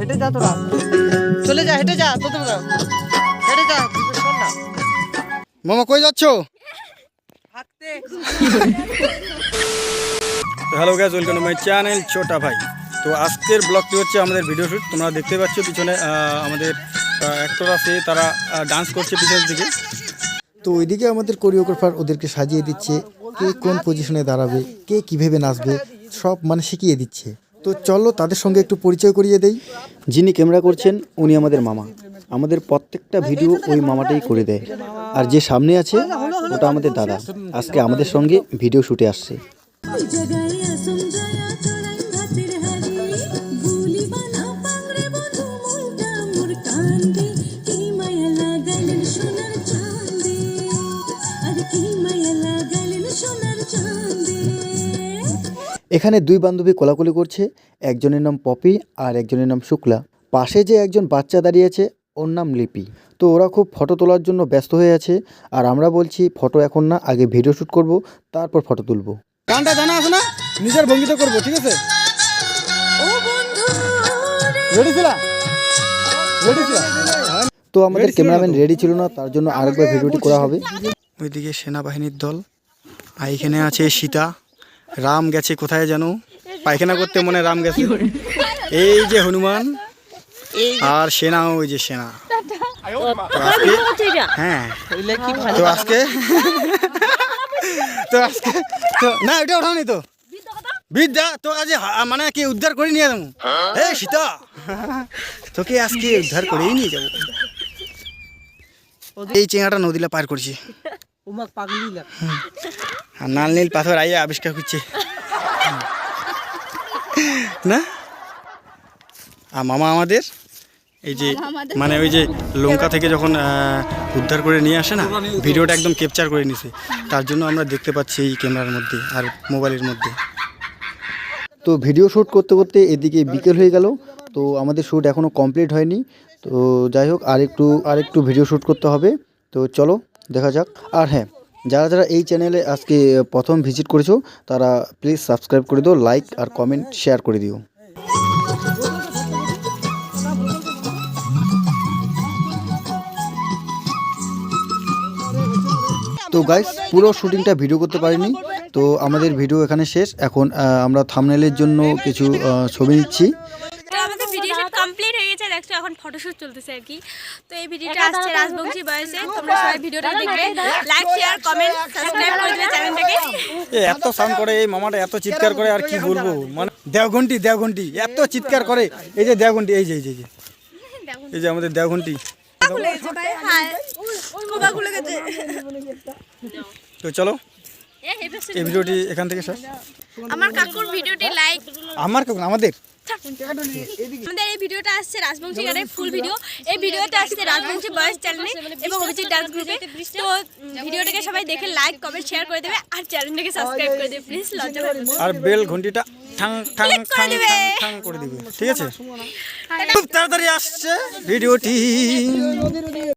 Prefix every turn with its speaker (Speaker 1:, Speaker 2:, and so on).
Speaker 1: হেঁটে যা তোরা। চলে যা হেঁটে যা তো তোরা হেঁটে যা শোন না।
Speaker 2: মামা কই যাচ্ছ? Hello guys welcome to my channel ছোটা ভাই তো আজকের ব্লগটি হচ্ছে আমাদের ভিডিও শ্যুট তোমরা দেখতে পাচ্ছ পিছনে আমাদের অ্যাক্টর আছে তারা ডান্স করছে পিছনের দিকে।
Speaker 3: তো ওইদিকে আমাদের কোরিওগ্রাফার ওদেরকে সাজিয়ে দিচ্ছে কে কোন পজিশনে দাঁড়াবে কে কীভাবে নাচবে সব মানে শিখিয়ে দিচ্ছে। তো চলো তাদের সঙ্গে একটু পরিচয় করিয়ে দেই। যিনি ক্যামেরা করছেন, উনি আমাদের মামা। আমাদের প্রত্যেকটা ভিডিও ওই মামাটাই করে দেয়। আর যে সামনে আছে, ওটা আমাদের দাদা। আজকে আমাদের সঙ্গে ভিডিও শুটে আসছে। এখানে দুই বান্ধবী কোলাকুলি করছে। একজনের নাম পপি আর একজনের নাম শুক্লা। পাশে যে একজন বাচ্চা দাঁড়িয়ে আছে ওর নাম লিপি। তো ওরা খুব ফটো তোলার জন্য ব্যস্ত হয়ে আছে। আর আমরা বলছি ফটো এখন না আগে ভিডিও শ্যুট করব তারপর ফটো তুলবো।
Speaker 2: গানটা জানা আছে না? নিজের ভঙ্গিতে করব ঠিক আছে?
Speaker 4: ও বন্ধু
Speaker 3: রেডি ছিল? রেডি ছিল? তো আমাদের ক্যামেরাম্যান রেডি ছিল না তার জন্য আরেকবার ভিডিওটি করা হবে।
Speaker 2: ওইদিকে সেনাবাহিনীর দল আর এখানে আছে সীতা। রাম গেছে কোথায় যেন? পায়খানা করতে মনে হয় রাম গেছে। এই যে হনুমান আর সেনা ওই যে সেনা। হ্যাঁ। তো আজকে তো আজকে তো না ওটা ওঠাওনি তো। বিদ্যা তো আজ মানে কি উদ্ধার করে নিয়ে যাব এই সীতা। তোকে আজকে উদ্ধার করেই নিয়ে যাব। এই চেঙাটা নদীলা পার করছি। আর নাল নীল পাথর আইয়ে আবিষ্কার করছে। না? আর মামা আমাদের এই যে মানে ওই যে লঙ্কা থেকে যখন উদ্ধার করে নিয়ে আসে না ভিডিওটা একদম ক্যাপচার করে নিছে। তার জন্য আমরা দেখতে পাচ্ছি এই ক্যামেরার মধ্যে আর মোবাইলের মধ্যে।
Speaker 3: তো ভিডিও শ্যুট করতে করতে এদিকে বিকেল হয়ে গেল। তো আমাদের শ্যুট এখনও কমপ্লিট হয়নি। তো যাই হোক আর একটু আর একটু ভিডিও শ্যুট করতে হবে। তো চলো দেখা যাক। আর হ্যাঁ যারা যারা এই চ্যানেলে আজকে প্রথম ভিজিট করেছ, তারা প্লিজ সাবস্ক্রাইব করে দিও লাইক আর কমেন্ট শেয়ার করে দিও। তো গাইস পুরো শুটিংটা ভিডিও করতে পারিনি, তো আমাদের ভিডিও এখানে শেষ। এখন আমরা থামনেলের জন্য কিছু ছবি নিচ্ছি
Speaker 5: তো আমাদের ভিডিও শুট কমপ্লিট হয়ে গেছে দেখছ এখন ফটোশুট চলতেছে আর কি। তো এই ভিডিওটা আসছে রাজবংশী বয়সে তোমরা সবাই ভিডিওটা দেখবে। লাইক শেয়ার কমেন্ট সাবস্ক্রাইব করে দেবে চ্যানেলটাকে
Speaker 2: এত সাউন্ড করে এই মামাটা এত চিৎকার করে আর কি বলব? মানে দেওঘন্টি দেওঘন্টি এত চিৎকার করে। এই যে দেওঘন্টি এই যে এই যে এই যে। আমাদের দেওঘন্টি। তো চলো এই ভিডিওটি এখান থেকে শেষ।
Speaker 5: আমার কাকুর ভিডিওটি লাইক
Speaker 2: আমার কখন? আমাদের?
Speaker 5: আমাদের এই ভিডিওটা আসছে রাজবংশী গানের ফুল ভিডিও এই ভিডিওটা আসছে রাজবংশী বয়স চ্যানেলে এবং অভিজিৎ ডান্স গ্রুপে তো ভিডিওটাকে সবাই দেখে লাইক কমেন্ট শেয়ার করে দেবে আর চ্যানেলটাকে সাবস্ক্রাইব করে দেবে। প্লিজ লজ্জা
Speaker 2: আর বেল ঘন্টিটা ঠাং ঠাং
Speaker 5: করে দিবে।
Speaker 2: ঠাং ঠাং করে দিবে। ঠিক আছে? খুব তাড়াতাড়ি আসছে ভিডিওটি।